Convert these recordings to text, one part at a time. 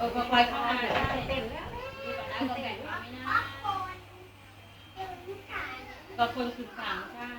เออค่อยๆเข้ามาเต็มแล้วดูก่อนนะก็แบ่งไม่น่าก็คนคือสามใช่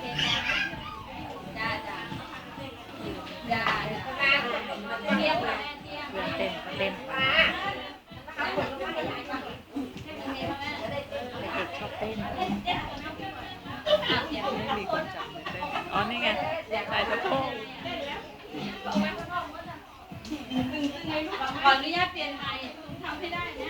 เคจ้าจ้าจ้าจ้าจ้าเรียกมาเรียกมาเต็มเต็มเด็กชอบเต้นไม่มีคนจับเลยเต้นอ๋อนี่ไงใส่สะโพกขออนุญาตเปลี่ยนไม่ทำให้ได้นะ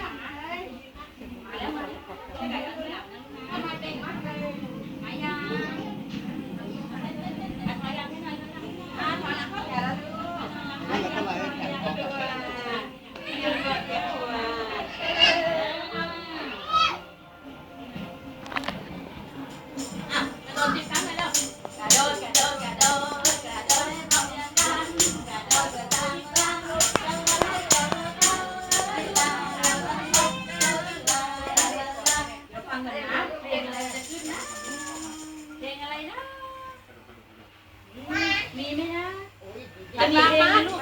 อันนี้เองลูก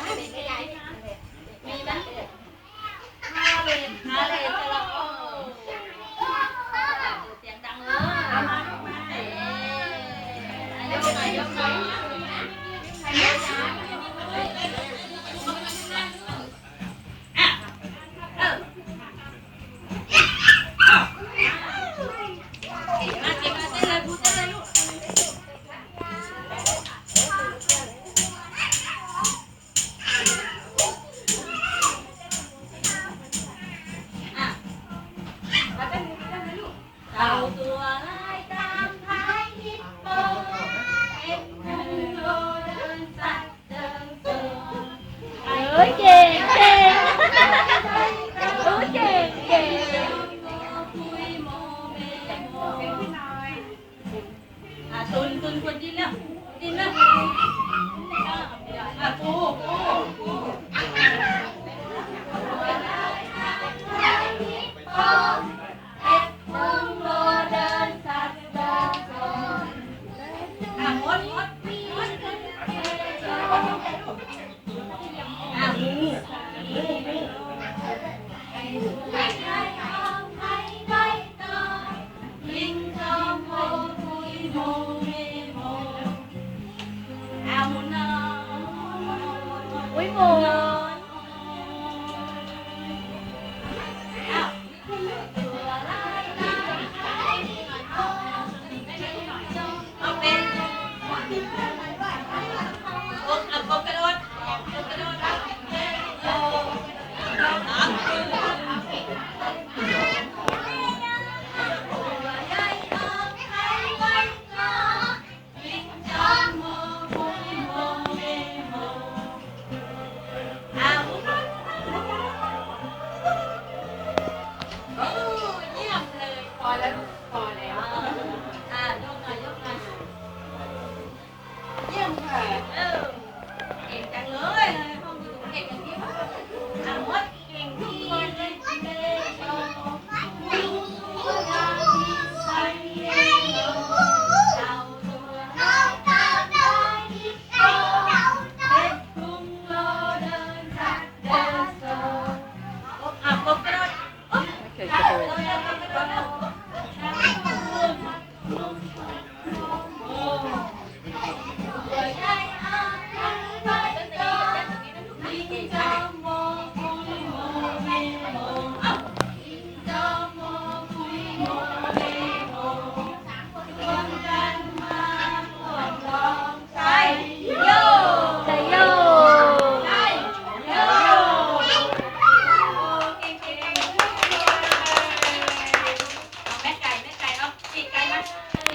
มีไหมห้าเลนห้าเลนแต่ละห้อเสียงดังเลยมาดูมายกมายกมา ตุนตุนคนดินแล้วดินแล้วอะปูปูปู バイバイ kẹp chặn lưới không kẹp chặn